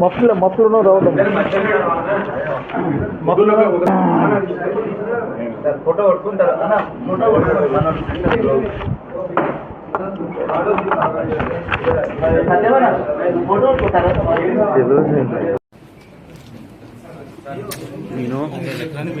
మఫ్లు మఫ్లును రావడం ఫోటో పట్టుకుంటారు అన్న ఫోటో ఫోటో పట్టుకుంటారా నేను ఎలక్ట్రానిక్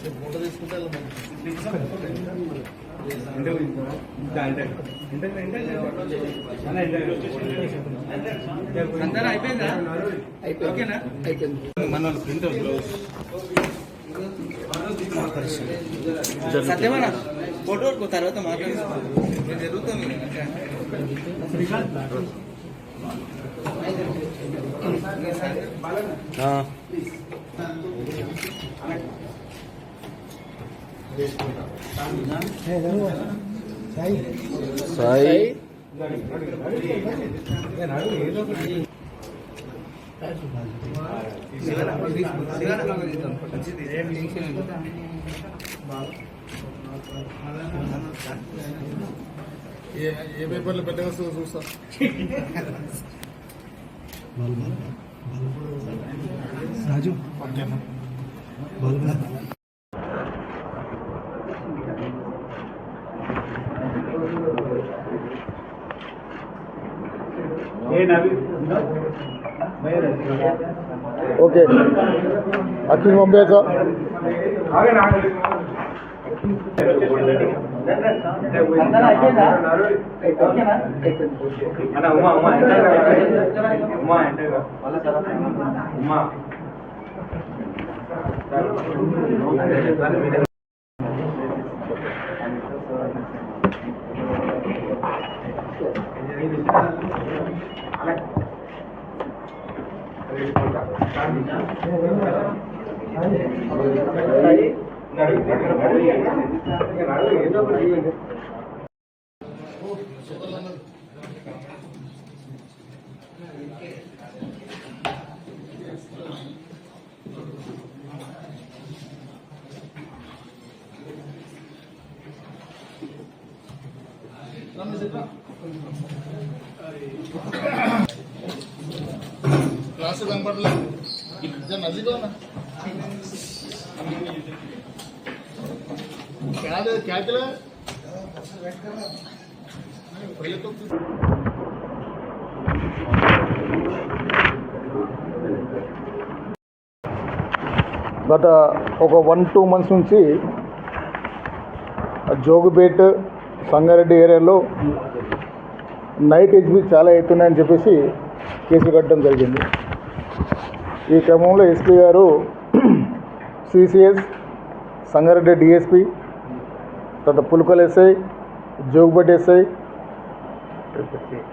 తీసుకుందాం అన్న మన ప్రింట్ సత్యమన్నా ఫోటో తర్వాత మాట్లాడుతున్నాం జరుగుతుంది సాయి ఏ పేపర్లో పెట్టగా చూస్తా రాజు ఓకే. అఖిల్ పంపేసా ఉమా ఉమా ఉమా ఉమా క్లాసు కనపడలేదు. ఇద్దరు నదిగా ఉన్నా क्या दे क्या चला पहले तो గత ఒక వన్ టూ మంత్స్ నుంచి జోగుపేట్ సంగారెడ్డి ఏరియాలో నైట్ హెచ్బి చాలా అవుతున్నాయని చెప్పేసి కేసులు కట్టడం జరిగింది ఈ క్రమంలో ఎస్పీ గారు సిసిఎస్ సంగారెడ్డి డిఎస్పి తర్వాత పులుకలు ఎస్ఐ జోగుబెట్ ఎస్ఐ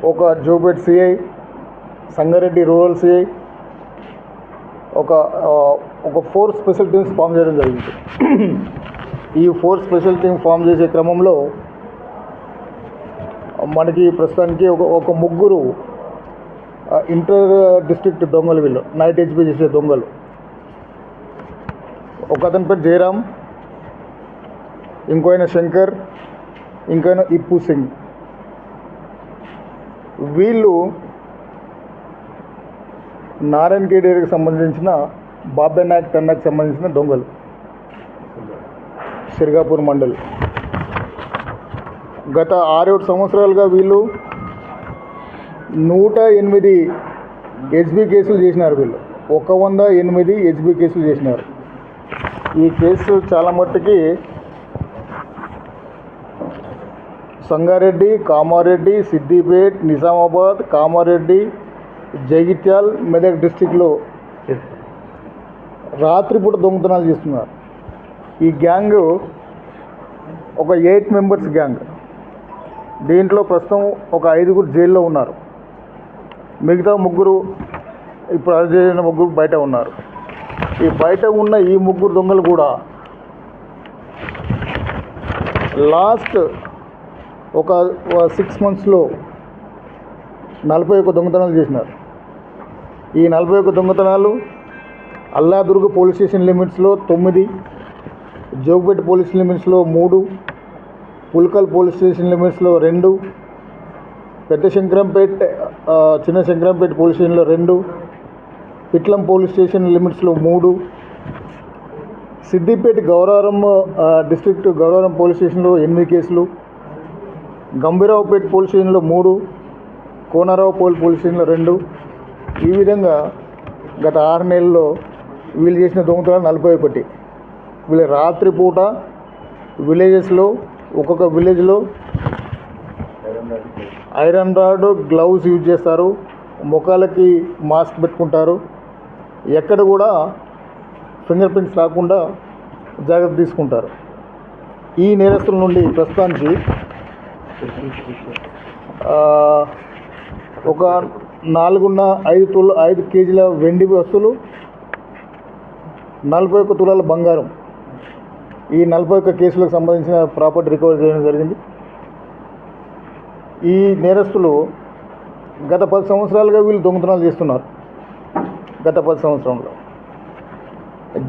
ఒక Jogipet CI Sangareddy rural CI ఒక ఒక ఫోర్ స్పెషల్ టీమ్స్ ఫామ్ చేయడం జరిగింది. ఈ ఫోర్ స్పెషల్ టీమ్ ఫామ్ చేసే క్రమంలో మనకి ప్రస్తుతానికి ఒక ఒక ముగ్గురు ఇంటర్ డిస్ట్రిక్ట్ దొంగలు వీళ్ళు నైట్ హెచ్పి చేసే దొంగలు. ఒక అతని పేరు జయరామ్ ఇంకో ఆయన శంకర్ ఇంకో ఆయన ఇప్పు సింగ్. వీళ్ళు నారాయణ కేడేరికి సంబంధించిన బాబే నాయక్ తండాకి సంబంధించిన దొంగలు. సిరిగాపూర్ మండల్. గత ఆరేడు సంవత్సరాలుగా వీళ్ళు నూట ఎనిమిది హెచ్బి కేసులు చేసినారు వీళ్ళు. ఒక వంద ఎనిమిది హెచ్బి కేసులు చేసినారు. ఈ కేసు చాలా మట్టుకి సంగారెడ్డి కామారెడ్డి సిద్దిపేట్ నిజామాబాద్ కామారెడ్డి జగిత్యాల్ మెదక్ డిస్టిక్లో రాత్రిపూట దొంగతనాలు చేస్తున్నారు. ఈ గ్యాంగ్ ఒక ఎయిట్ మెంబర్స్ గ్యాంగ్. దీంట్లో ప్రస్తుతం ఒక ఐదుగురు జైల్లో ఉన్నారు. మిగతా ముగ్గురు ఇప్పుడు అరెస్ట్ చేసిన ముగ్గురు బయట ఉన్నారు. ఈ బయట ఉన్న ఈ ముగ్గురు దొంగలు కూడా లాస్ట్ ఒక సిక్స్ మంత్స్లో నలభై ఒక్క దొంగతనాలు చేసినారు. ఈ నలభై ఒక్క దొంగతనాలు అల్లాదుర్గ పోలీస్ స్టేషన్ లిమిట్స్లో తొమ్మిది జోగిపేట పోలీస్ లిమిట్స్లో మూడు పుల్కల్ పోలీస్ స్టేషన్ లిమిట్స్లో రెండు పెద్ద శంకరంపేట చిన్న శంకరంపేట పోలీస్ స్టేషన్లో రెండు పిట్లం పోలీస్ స్టేషన్ లిమిట్స్లో మూడు సిద్దిపేట గౌరవరం డిస్ట్రిక్ట్ గౌరవరం పోలీస్ స్టేషన్లో ఎనిమిది కేసులు గంభీరావుపేట పోలీస్ స్టేషన్లో మూడు కోనరావు పోల్ పోలీస్ స్టేషన్లో రెండు. ఈ విధంగా గత ఆరు నెలల్లో వీళ్ళు చేసిన దొంగతనాలు నలభై ఒకటి. వీళ్ళు రాత్రిపూట విలేజెస్లో ఒక్కొక్క విలేజ్లో ఐరన్ రాడ్ గ్లౌస్ యూజ్ చేస్తారు. ముఖాలకి మాస్క్ పెట్టుకుంటారు. ఎక్కడ కూడా ఫింగర్ ప్రింట్స్ రాకుండా జాగ్రత్త తీసుకుంటారు. ఈ నేరస్తుల నుండి ప్రస్తుతానికి ఒక నాలుగున్న ఐదు తుల ఐదు కేజీల వెండి వస్తువులు నలభై ఒక్క తులాల బంగారం. ఈ నలభై ఒక్క కేసులకు సంబంధించిన ప్రాపర్టీ రికవరీ చేయడం జరిగింది. ఈ నేరస్తులు గత పది సంవత్సరాలుగా వీళ్ళు దొంగతనాలు చేస్తున్నారు. గత పది సంవత్సరంలో.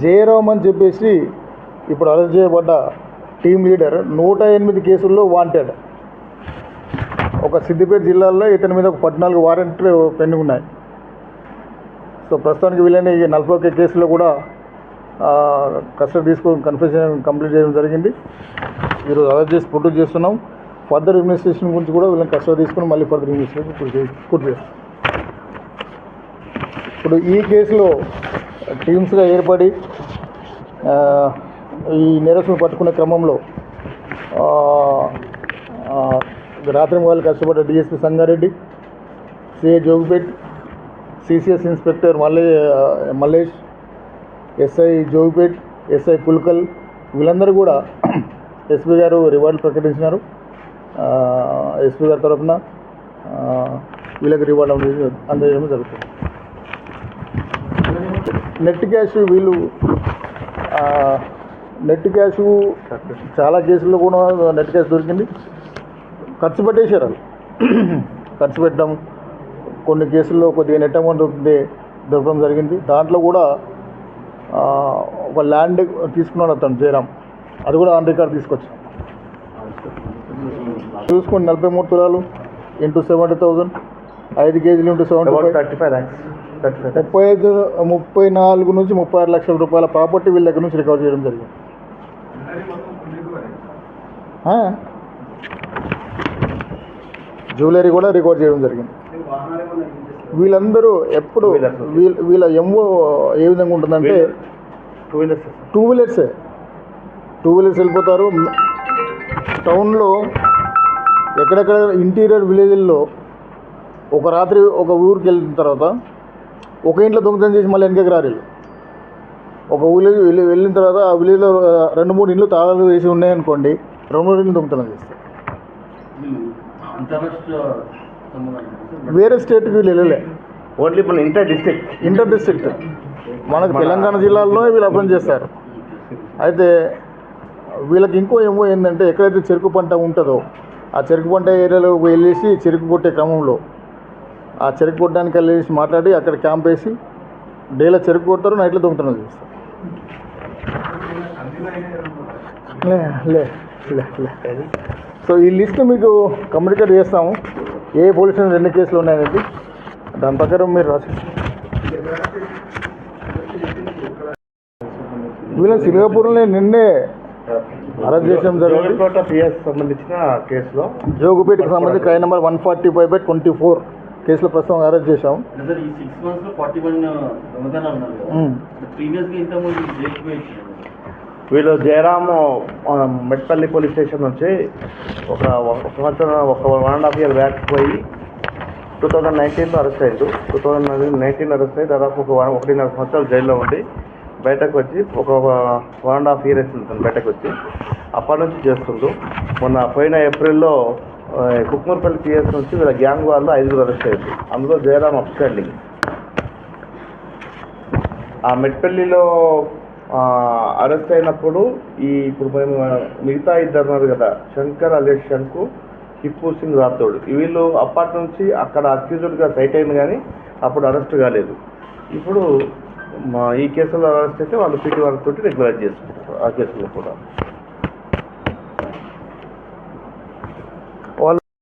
జయరామ్ అని చెప్పేసి ఇప్పుడు అరెస్ట్ చేయబడ్డ టీం లీడర్ నూట ఎనిమిది కేసుల్లో వాంటెడ్ ఒక సిద్దిపేట జిల్లాలో ఇతని మీద ఒక పద్నాలుగు వారెంట్లు పెండింగ్ ఉన్నాయి. సో ప్రస్తుతానికి వీళ్ళని ఈ నలభై ఒక్క కేసులో కూడా కస్టడీ తీసుకొని కన్ఫెషన్ కంప్లీట్ చేయడం జరిగింది. ఈరోజు అరెస్ట్ చేసి ప్రొడ్యూస్ చేస్తున్నాం. ఫర్దర్ ఇన్వెస్టిగేషన్ గురించి కూడా వీళ్ళని కస్టడీ తీసుకొని మళ్ళీ ఫర్దర్ ఇన్వెస్టిగేషన్ పూర్తి చేస్తాం. ఇప్పుడు ఈ కేసులో టీమ్స్గా ఏర్పడి ఈ నేరస్తులు పట్టుకునే క్రమంలో రాత్రి వాళ్ళు కష్టపడ్డ DSP Sangareddy CA Jogipet CCS inspector Malle Mallesh SI Jogipet SI Pulkal వీళ్ళందరూ కూడా ఎస్పీ గారు రివార్డులు ప్రకటించినారు. ఎస్పీ గారి తరఫున వీళ్ళకి రివార్డు అందజేయడం జరుగుతుంది. నెట్ క్యాష్ వీళ్ళు నెట్ క్యాష్ చాలా కేసుల్లో కూడా నెట్ క్యాష్ దొరికింది. ఖర్చు పెట్టేశారు వాళ్ళు. ఖర్చు పెట్టడం కొన్ని కేసుల్లో కొద్దిగా నెట్ అమౌంట్ దొరికితే దొరకడం జరిగింది. దాంట్లో కూడా ఆ, ఒక ల్యాండ్ తీసుకున్నాడు అతను జయరామ్. అది కూడా ఆన్ రికార్డ్ తీసుకొచ్చాం. చూసుకోండి నలభై మూడు తులాలు ఇంటూ సెవెంటీ థౌజండ్ ఐదు కేజీలు into seventy five. Thirty five lakhs ముప్పై ఐదు ముప్పై నాలుగు నుంచి ముప్పై ఆరు లక్షల రూపాయల ప్రాపర్టీ వీళ్ళ దగ్గర నుంచి రికవర్ చేయడం జరిగింది. జ్యువెలరీ కూడా రికవర్ చేయడం జరిగింది. వీళ్ళందరూ ఎప్పుడు వీళ్ళ వీళ్ళ ఎమ్మో ఏ విధంగా ఉంటుందంటే టూ వీలర్స్ టూ వీలర్సే టూ వీలర్స్ వెళ్ళిపోతారు. టౌన్లో ఎక్కడెక్కడ ఇంటీరియర్ విలేజ్ల్లో ఒక రాత్రి ఒక ఊరికి వెళ్ళిన తర్వాత ఒక ఇంట్లో దొంగతనం చేసి మళ్ళీ వెనకకి రారు. ఒక విలేజ్ వెళ్ళి వెళ్ళిన తర్వాత ఆ విలేజ్లో రెండు మూడు ఇండ్లు తాళాలు వేసి ఉన్నాయనుకోండి రెండు మూడు ఇండ్లు దొంగతనం చేస్తారు. వేరే స్టేట్కి వీళ్ళు వెళ్ళలే. ఓన్లీ మన ఇంటర్ డిస్ట్రిక్ట్. Inter district. మనకు తెలంగాణ జిల్లాలోనే వీళ్ళు అప్లై చేస్తారు. అయితే వీళ్ళకి ఇంకో ఏమో ఏంటంటే ఎక్కడైతే చెరుకు పంట ఉంటుందో ఆ చెరుకు పంట ఏరియాలో వెళ్ళేసి చెరుకు కొట్టే క్రమంలో ఆ చెరుకు కొట్టడానికి వెళ్ళేసి మాట్లాడి అక్కడ క్యాంప్ వేసి డేలో చెరుకు కొడతారు నైట్లో దొంగతనం చేస్తారు. లే లే లే లే. సో ఈ లిస్ట్ మీకు కమ్యూనికేట్ చేస్తాము. ఏ పోలీస్ స్టేషన్ ఎన్ని కేసులు ఉన్నాయనేది. దాని ప్రకారం మీరు రాసి వీళ్ళని సింగపూర్లో నిన్నే అరెస్ట్ చేయడం జరిగింది జోగిపేట పిఎస్ సంబంధించిన కేసులో జోగుపేటకు సంబంధించి crime number one forty five by twenty four కేసులో ప్రస్తుతం అరెస్ట్ చేశాం సార్ వీళ్ళు జయరామ్ మెట్పల్లి పోలీస్ స్టేషన్ నుంచి ఒక సంవత్సరం ఒక one and half year back పోయి టూ థౌజండ్ నైన్టీన్లో అరెస్ట్ అయ్యారు. టూ థౌజండ్ నైన్టీన్ అరెస్ట్ అయ్యి దాదాపు ఒక వన్- ఒకటిన్నర సంవత్సరాలు జైల్లో ఉండి బయటకు వచ్చి ఒక వన్ అండ్ హాఫ్ ఇయర్ వేసింది బయటకు వచ్చి. అప్పటి నుంచి చేస్తుండ్రు మొన్న పోయిన ఏప్రిల్లో కుక్మూర్పల్లి పిఎస్ నుంచి వీళ్ళ గ్యాంగ్ వాళ్ళు ఐదుగురు అరెస్ట్ అయ్యారు. అందులో జయరామ్ అప్స్టాండింగ్ ఆ మెట్పల్లిలో అరెస్ట్ అయినప్పుడు ఈ ఇప్పుడు మేము మిగతా ఇద్దరు ఉన్నారు కదా శంకర్ అలేష్ శంకు టిప్పు సింగ్ రాథోడ్. వీళ్ళు అప్పటి నుంచి అక్కడ అక్యూజ్డ్గా సైట్ అయింది కానీ అప్పుడు అరెస్ట్ కాలేదు. ఇప్పుడు మా ఈ కేసులో అరెస్ట్ అయితే వాళ్ళు పీటీ వాళ్ళతో తోటి రెగ్యులైజ్ చేసుకుంటారు ఆ కేసులో కూడా.